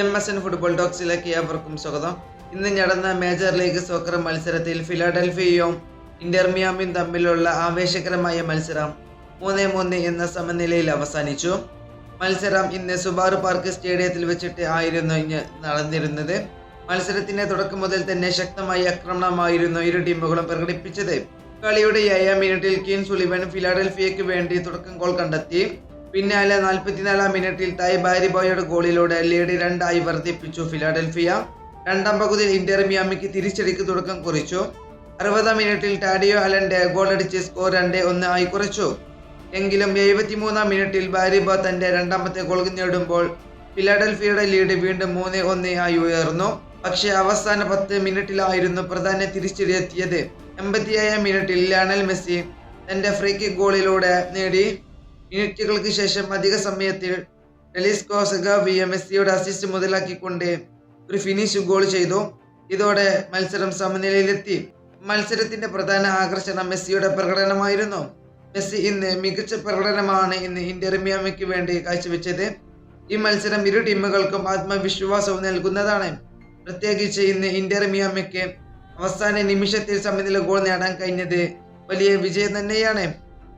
M S N football ടോക്സിലേക്ക് ഏവർക്കും സ്വാഗതം. ഇന്ന് നടന്ന മേജർ ലീഗ് സോക്കർ മത്സരത്തിൽ ഫിലാഡൽഫിയയും ഇന്റർമിയാമിയും തമ്മിലുള്ള ആവേശകരമായ മത്സരം മൂന്ന് മൂന്ന് എന്ന സമനിലയിൽ അവസാനിച്ചു. മത്സരം ഇന്ന് സുബാറു പാർക്ക് സ്റ്റേഡിയത്തിൽ വെച്ചിട്ട് ആയിരുന്നു നടന്നിരുന്നത്. മത്സരത്തിന്റെ തുടക്കം മുതൽ തന്നെ ശക്തമായ ആക്രമണമായിരുന്നു ഇരു ടീമുകളും പ്രകടിപ്പിച്ചത്. കളിയുടെ ഏഴാം മിനിറ്റിൽ കീൻ സുലിവൻ ഫിലാഡൽഫിയയ്ക്ക് വേണ്ടി തുടക്കം ഗോൾ കണ്ടെത്തി. പിന്നാലെ നാൽപ്പത്തിനാലാം മിനിറ്റിൽ തായ് ബാരിബോയുടെ ഗോളിലൂടെ ലീഡ് രണ്ടായി വർദ്ധിപ്പിച്ചു ഫിലാഡൽഫിയ. രണ്ടാം പകുതിയിൽ ഇന്റർ മിയാമിക്ക് തിരിച്ചടിക്ക് തുടക്കം കുറിച്ചു. അറുപതാം മിനിറ്റിൽ ടാഡിയോ അലന്റെ ഗോളടിച്ച് സ്കോർ രണ്ട് ഒന്ന് ആയി കുറച്ചു. എങ്കിലും എഴുപത്തിമൂന്നാം മിനിറ്റിൽ ബാരിബോ തന്റെ രണ്ടാമത്തെ ഗോൾ നേടുമ്പോൾ ഫിലാഡൽഫിയയുടെ ലീഡ് വീണ്ടും മൂന്ന് ഒന്ന് ആയി ഉയർന്നു. പക്ഷെ അവസാന പത്ത് മിനിറ്റിലായിരുന്നു പ്രധാന തിരിച്ചടി എത്തിയത്. എൺപത്തിയേഴാം മിനിറ്റിൽ ലയണൽ മെസ്സി തന്റെ ഫ്രീ കിക്ക് ഗോളിലൂടെ നേടി. മിനിറ്റുകൾക്ക് ശേഷം അധിക സമയത്തിൽ ടെലിസ്കോസക വി എം എസ് സിയുടെ അസിസ്റ്റ് മുതലാക്കിക്കൊണ്ട് ഒരു ഫിനിഷ് ഗോൾ ചെയ്തു. ഇതോടെ മത്സരം സമനിലയിലെത്തി. മത്സരത്തിന്റെ പ്രധാന ആകർഷണം മെസ്സിയുടെ പ്രകടനമായിരുന്നു. മെസ്സി ഇന്ന് മികച്ച പ്രകടനമാണ് ഇന്ന് ഇന്റർ മിയാമിക്ക് വേണ്ടി കാഴ്ചവെച്ചത്. ഈ മത്സരം ഇരു ടീമുകൾക്കും ആത്മവിശ്വാസവും നൽകുന്നതാണ്. പ്രത്യേകിച്ച് ഇന്ന് ഇന്റർ അവസാന നിമിഷത്തിൽ സമനില ഗോൾ നേടാൻ കഴിഞ്ഞത് വലിയ വിജയം തന്നെയാണ്.